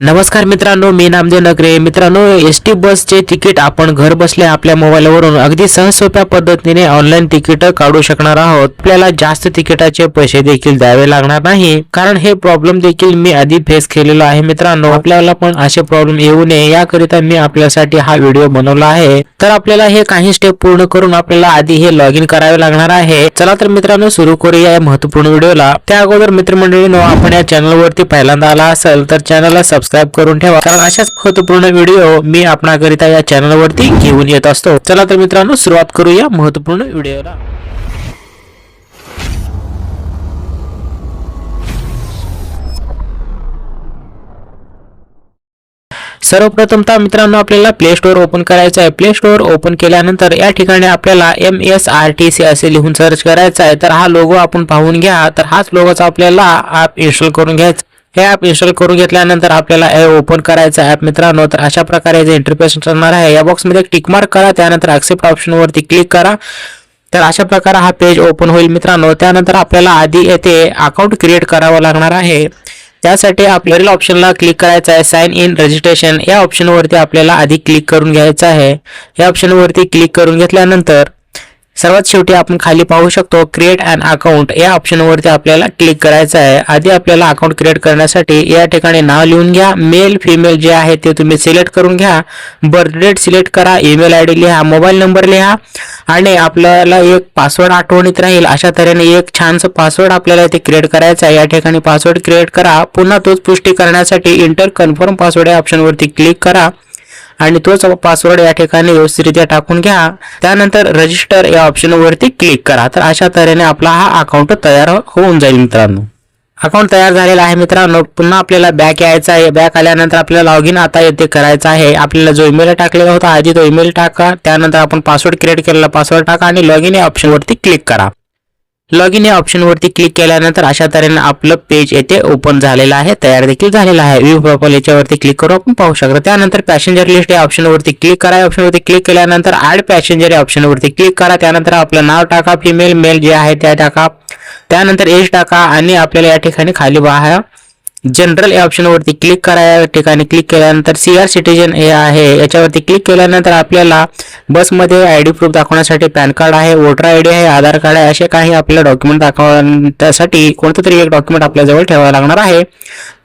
नमस्कार मित्रांनो मी नामदेव नगरे. मित्रांनो एस टी बसचे तिकीट आपण घर बसल्या आपल्या मोबाईलवरून अगदी सहज सोप्या पद्धतीने ऑनलाईन तिकीट काढू शकणार आहोत. आपल्याला जास्त तिकिटाचे पैसे देखील द्यावे लागणार नाही. कारण हे प्रॉब्लेम देखील मी आधी फेस केलेलो आहे मित्रांनो. आपल्याला पण असे प्रॉब्लेम येऊ नये. याकरिता मी आपल्यासाठी हा व्हिडिओ बनवला आहे. तर आपल्याला हे काही स्टेप पूर्ण करून आपल्याला आधी हे लॉग इन करावे लागणार आहे. चला तर मित्रांनो सुरू करूया या महत्त्वपूर्ण व्हिडिओला त्या अगोदर मित्रमंडळीनो आपण या चॅनलवरती पहिल्यांदा आला असेल तर चॅनलला सबस्क्राईब करून ठेवा. कारण अशाच महत्त्वपूर्ण व्हिडिओ मी आपणाकरिता या चॅनलवरती घेऊन येत असतो. चला तर मित्रांनो सुरुवात करूया महत्त्वपूर्ण व्हिडिओला सर्वप्रथमतः मित्रांनो आपल्याला प्ले स्टोअर ओपन करायचं आहे प्ले स्टोअर ओपन केल्यानंतर या ठिकाणी आपल्याला M S R T C असे लिहून सर्च करायचं आहे तर हा लोगो आपण पाहून घ्या. तर हाच लोगोचा आपल्याला ॲप इन्स्टॉल करून घ्यायचा. हे ॲप इन्स्टॉल करून घेतल्यानंतर आपल्याला हे ओपन करायचं ॲप मित्रांनो. तर अशा प्रकारे जे इंटरफेस असणार आहे या बॉक्समध्ये टिक मार्क करा त्यानंतर ॲक्सेप्ट ऑप्शनवरती क्लिक करा. तर अशा प्रकारे हा पेज ओपन होईल मित्रांनो. त्यानंतर आपल्याला आधी येथे अकाउंट क्रिएट करावं लागणार आहे. त्यासाठी आपल्याला ऑप्शनला क्लिक करायचं आहे. साइन इन रजिस्ट्रेशन या ऑप्शनवरती आपल्याला आधी क्लिक करून घ्यायचं आहे. या ऑप्शनवरती क्लिक करून घेतल्यानंतर सर्वात शेवटी आपण खाली पाहू शकतो क्रिएट अँड अकाउंट या ऑप्शनवरती आपल्याला क्लिक करायचं आहे. आधी आपल्याला अकाउंट क्रिएट करण्यासाठी या ठिकाणी नाव लिहून घ्या. मेल फिमेल जे आहे ते तुम्ही सिलेक्ट करून घ्या. बर्थ डेट सिलेक्ट करा. ईमेल आय डी लिहा. मोबाईल नंबर लिहा. आणि आपल्याला एक पासवर्ड आठवणीत राहील. अशा तऱ्हेने एक छानसं पासवर्ड आपल्याला इथे क्रिएट करायचं आहे. या ठिकाणी पासवर्ड क्रिएट करा. पुन्हा तोच पुष्टी करण्यासाठी इंटर कन्फर्म पासवर्ड या ऑप्शनवरती क्लिक करा. आणि तोच पासवर्ड या ठिकाणी व्यवस्थितरित्या टाकून घ्या. त्यानंतर रजिस्टर या ऑप्शनवरती क्लिक करा. तर अशा तऱ्हेने आपला हा अकाउंट तयार होऊन जाईल मित्रांनो. अकाउंट तयार झालेला आहे मित्रांनो. पुन्हा आपल्याला बॅक यायचा आहे. बॅक आल्यानंतर आपल्याला लॉग इन आता येथे करायचं आहे. आपल्याला जो ईमेल टाकलेला होता आधी तो ईमेल टाका. त्यानंतर आपण पासवर्ड क्रिएट केलेला पासवर्ड टाका आणि लॉग इन या ऑप्शनवरती क्लिक करा. लॉग इन या ऑप्शनवरती क्लिक केल्यानंतर अशा तऱ्हेने आपलं पेज येथे ओपन झालेलं आहे तयार देखील झालेलं आहे. व्यू प्रोफाइल याच्यावरती क्लिक करू आपण पाहू शकतो. त्यानंतर पॅसेंजर लिस्ट या ऑप्शनवरती क्लिक करा. या ऑप्शनवरती क्लिक केल्यानंतर ऍड पॅसेंजर या ऑप्शनवरती क्लिक करा. त्यानंतर आपलं नाव टाका फिमेल मेल जे आहे त्या टाका. त्यानंतर एज टाका आणि आपल्याला या ठिकाणी खाली पहा. जनरल या ऑप्शनवरती क्लिक करा या ठिकाणी क्लिक केल्यानंतर सी आर सिटीजन हे आहे. याच्यावरती क्लिक केल्यानंतर आपल्याला बसमध्ये आय डी प्रूफ दाखवण्यासाठी पॅन कार्ड आहे वोटर आय डी आहे आधार कार्ड आहे असे काही आपल्याला डॉक्युमेंट दाखवण्यासाठी कोणतं तरी एक डॉक्युमेंट आपल्याजवळ ठेवावं लागणार आहे.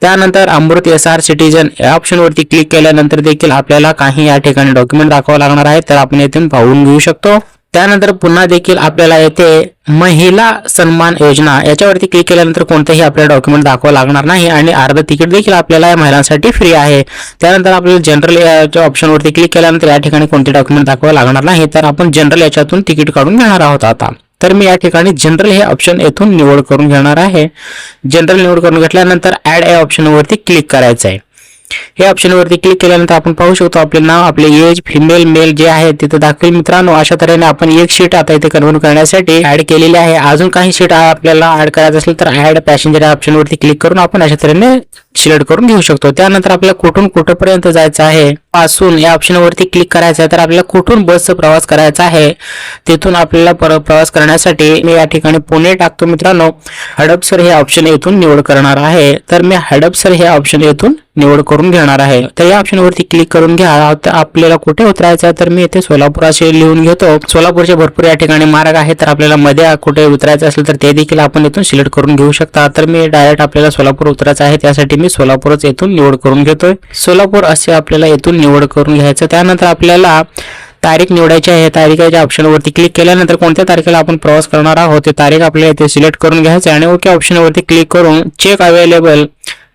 त्यानंतर अमृत एस आर सिटीजन या ऑप्शनवरती क्लिक केल्यानंतर देखील आपल्याला काही या ठिकाणी डॉक्युमेंट दाखवावं लागणार आहे. तर आपण येथून पाहून घेऊ शकतो. त्यानंतर पुन्हा देखील आपल्याला येथे महिला सन्मान योजना. याच्यावरती क्लिक केल्यानंतर कोणतंही आपल्याला डॉक्युमेंट दाखवावं लागणार नाही आणि अर्ध तिकीट देखील आपल्याला या महिलांसाठी फ्री आहे. त्यानंतर आपल्याला जनरल याच्या ऑप्शनवरती क्लिक केल्यानंतर या ठिकाणी कोणते डॉक्युमेंट दाखवावं लागणार नाही तर आपण जनरल याच्यातून तिकीट काढून घेणार आहोत आता. तर मी या ठिकाणी जनरल हे ऑप्शन येथून निवड करून घेणार आहे. जनरल निवड करून घेतल्यानंतर ऍड या ऑप्शनवरती क्लिक करायचं आहे हे ऑप्शनवरती क्लिक केल्यानंतर आपण पाहू शकतो आपले नाव आपले एज फिमेल मेल जे आहे तिथे दाखवेल मित्रांनो. अशा तऱ्हेने आपण एक शीट आता इथे कन्व्हर्ट करण्यासाठी ऍड केलेली आहे. अजून काही शीट आपल्याला ऍड करायचं असेल तर ऍड पॅसेंजर या ऑप्शनवरती क्लिक करून आपण अशा तऱ्हेने सिलेक्ट करून घेऊ शकतो. त्यानंतर आपल्याला कुठून कुठेपर्यंत जायचं आहे? पासून या ऑप्शनवरती क्लिक करायचं आहे. तर आपल्याला कुठून बसचा प्रवास करायचा आहे? तिथून आपल्याला पर- प्रवास करण्यासाठी मी या ठिकाणी पुणे टाकतो मित्रांनो. हडपसर हे ऑप्शन येथून निवड करणार आहे. तर मी हडपसर हे ऑप्शन येथून निवड करून घेणार आहे. तर या ऑप्शनवरती क्लिक करून घ्या. आपल्याला कुठे उतरायचं आहे? तर मी इथे सोलापूर असे लिहून घेतो. सोलापूरचे भरपूर या ठिकाणी मार्ग आहे तर आपल्याला मध्ये कुठे उतरायचं असेल तर ते देखील आपण इथून सिलेक्ट करून घेऊ शकता. तर मी डायरेक्ट आपल्याला सोलापूर उतरायचं आहे. त्यासाठी मी सोलापूरच येथून निवड करून घेतोय. सोलापूर असे आपल्याला येथून निवड करून घ्यायचं. त्यानंतर आपल्याला तारीख निवडायची आहे. तारीखाच्या ऑप्शनवरती क्लिक केल्यानंतर कोणत्या तारखेला आपण प्रवास करणार आहोत? ते तारीख आपल्याला इथे सिलेक्ट करून घ्यायचं आहे. आणि ओके ऑप्शनवरती क्लिक करून चेक अवेलेबल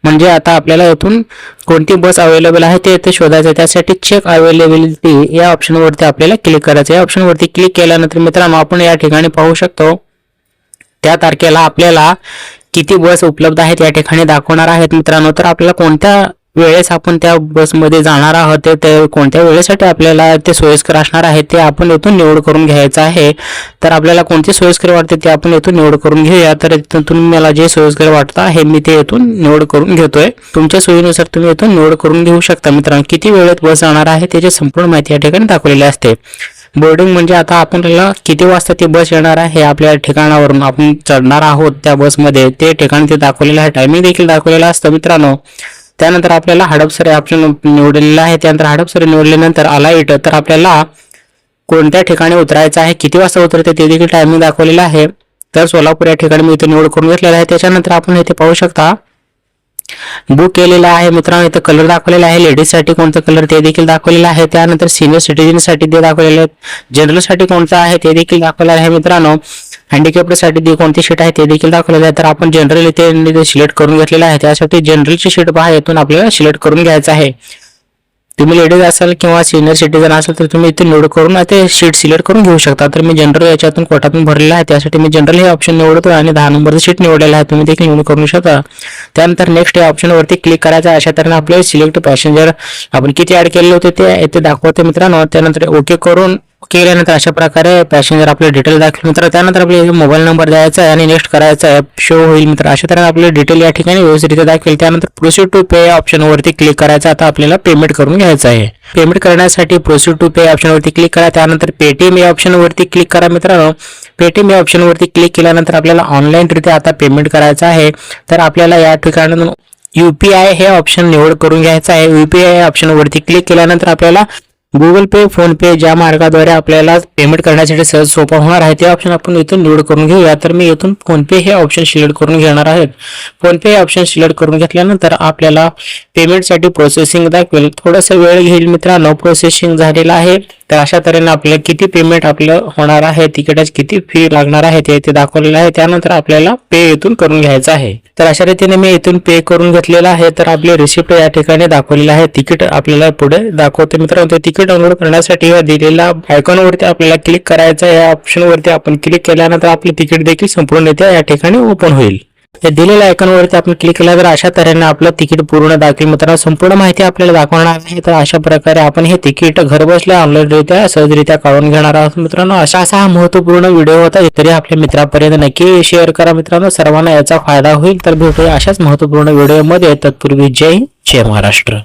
म्हणजे आता आपल्याला येथून कोणती बस अवेलेबल आहे ते इथे शोधायचं आहे. त्यासाठी चेक अवेलेबिलिटी या ऑप्शनवरती आपल्याला क्लिक करायचं आहे. या ऑप्शनवरती क्लिक केल्यानंतर मित्रांनो आपण या ठिकाणी पाहू शकतो. त्या तारखेला आपल्याला किती बस उपलब्ध आहेत या ठिकाणी दाखवणार आहेत मित्रांनो. तर आपल्याला कोणत्या वेळेस आपण त्या बसमध्ये जाणार आहोत ते- कोणत्या वेळेसाठी आपल्याला ते सोयीस्कर असणार आहे ते आपण येथून निवड करून घ्यायचं आहे. तर आपल्याला कोणते सोयीस्कर वाटते ते आपण येथून निवड करून घेऊया. तर इथून मला जे सोयीस्कर वाटतं आहे मी ते येथून निवड करून घेतोय. तुमच्या सोयीनुसार तुम्ही येथून निवड करून घेऊ शकता मित्रांनो. किती वेळेत बस जाणार आहे त्याची संपूर्ण माहिती या ठिकाणी दाखवलेली असते. बोर्डिंग म्हणजे आता आपल्याला किती वाजता ती बस येणार आहे आपल्या ठिकाणावरून आपण चढणार आहोत त्या बसमध्ये ते ठिकाण ते दाखवलेलं आहे. टायमिंग देखील दाखवलेलं असतं मित्रांनो. त्यानंतर आपल्याला हडपसर ऑप्शन निवडलेलं आहे. त्यानंतर हडपसर निवडल्यानंतर अलाइट तर आपल्याला कोणत्या ठिकाणी उतरायचं आहे किती वाजता उतरते ते देखील टायमिंग दाखवलेलं आहे. तर सोलापूर या ठिकाणी मी इथे निवड करून घेतलेला आहे. त्याच्यानंतर आपण इथे पाहू शकता बुक केलेला आहे. मित्रांनो इथं कलर दाखवलेला आहे. लेडीजसाठी कोणता कलर ते देखील दाखवलेला आहे. त्यानंतर सिनियर सिटीजनसाठी ते दाखवलेले आहेत जनरलसाठी कोणता आहे ते देखील दाखवलेलं आहे मित्रांनो. हँडिकॅप्टसाठी कोणती शीट आहे ते देखील दाखवलेलं आहे. तर आपण जनरल इथे सिलेक्ट करून घेतलेलं आहे. त्यासाठी जनरलची शीट पहा. येथून आपल्याला सिलेक्ट करून घ्यायचं आहे. तुम्ही लेडीज असाल किंवा सिनियर सिटीजन असाल तर तुम्ही इथे निवड करून ते शीट सिलेक्ट करून घेऊ शकता. तर मी जनरल याच्यातून कोटातून भरलेलं आहे. त्यासाठी मी जनरल हे ऑप्शन निवडतो आणि दहा नंबरचं शीट निवडलेलं आहे. तुम्ही देखील निवड करू शकता. त्यानंतर नेक्स्ट या ऑप्शनवरती क्लिक करायचं अशा तऱ्हेने आपले सिलेक्ट पॅसेंजर आपण किती ऍड केले होते ते येथे दाखवते मित्रांनो. त्यानंतर ओके करून केल्यानंतर अशा प्रकारे पॅसेंजर आपले डिटेल दाखल मित्र त्यानंतर आपले मोबाईल नंबर द्यायचा आहे आणि नेक्स्ट करायचा आहे. शो होईल मित्र. अशा तऱ्हेने आपले डिटेल या ठिकाणी व्यवस्थित दाखवेल. त्यानंतर प्रोसीड टू पे ऑप्शनवरती क्लिक करायचं. आता आपल्याला पेमेंट करून घ्यायचं आहे. पेमेंट करण्यासाठी प्रोसीड टू पे ऑप्शनवरती क्लिक करा. त्यानंतर पेटीएम या ऑप्शनवरती क्लिक करा मित्रांनो पेटीएम या ऑप्शनवरती क्लिक केल्यानंतर आपल्याला ऑनलाईनरित्या आता पेमेंट करायचं आहे. तर आपल्याला या ठिकाणी आय हे ऑप्शन निवड करून घ्यायचं आहे. युपीआय ऑप्शनवरती क्लिक केल्यानंतर आपल्याला गुगल पे फोन पे ज्या मार्गाद्वारे आपल्याला पेमेंट करण्यासाठी सहज सोपा होणार आहे ते ऑप्शन आपण इथून निवड करून घेऊया. तर मी इथून फोनपे हे ऑप्शन सिलेक्ट करून घेणार आहे. फोनपे हे ऑप्शन सिलेक्ट करून घेतल्यानंतर आपल्याला पेमेंटसाठी प्रोसेसिंग दाखवेल. थोडासा वेळ घेईल मित्रांनो. प्रोसेसिंग झालेला आहे. तर अशा तऱ्हेने आपल्याला किती पेमेंट आपलं होणार आहे तिकिटाची किती फी लागणार आहे ते इथे दाखवलेलं आहे. त्यानंतर आपल्याला पे येथून करून घ्यायचं आहे. तर अशा रीतीने मी इथून पे करून घेतलेलं आहे. तर आपली रिसिप्ट या ठिकाणी दाखवलेलं आहे. तिकीट आपल्याला पुढे दाखवते मित्रांनो. तिकीट डाउनलोड करण्यासाठी दिलेल्या आयकॉनवरती आपल्याला क्लिक करायचं या ऑप्शनवरती आपण क्लिक केल्यानंतर आपले तिकीट देखील संपूर्णरित्या या ठिकाणी ओपन होईल. या दिलेल्या आयकॉनवरती आपण क्लिक केला तर अशा तऱ्हेने आपलं तिकीट पूर्ण दाखवेल. मित्रांनो संपूर्ण माहिती आपल्याला दाखवणार आहे. तर अशा प्रकारे आपण हे तिकीट घरबसल्या ऑनलाईनरित्या सहजरित्या काढून घेणार आहोत. मित्रांनो अशा असा हा महत्त्वपूर्ण व्हिडिओ होता तरी आपल्या मित्रापर्यंत नक्की शेअर करा. मित्रांनो सर्वांना याचा फायदा होईल. तर भेटूया अशाच महत्त्वपूर्ण व्हिडिओमध्ये तत्पूर्वी जय जय महाराष्ट्र.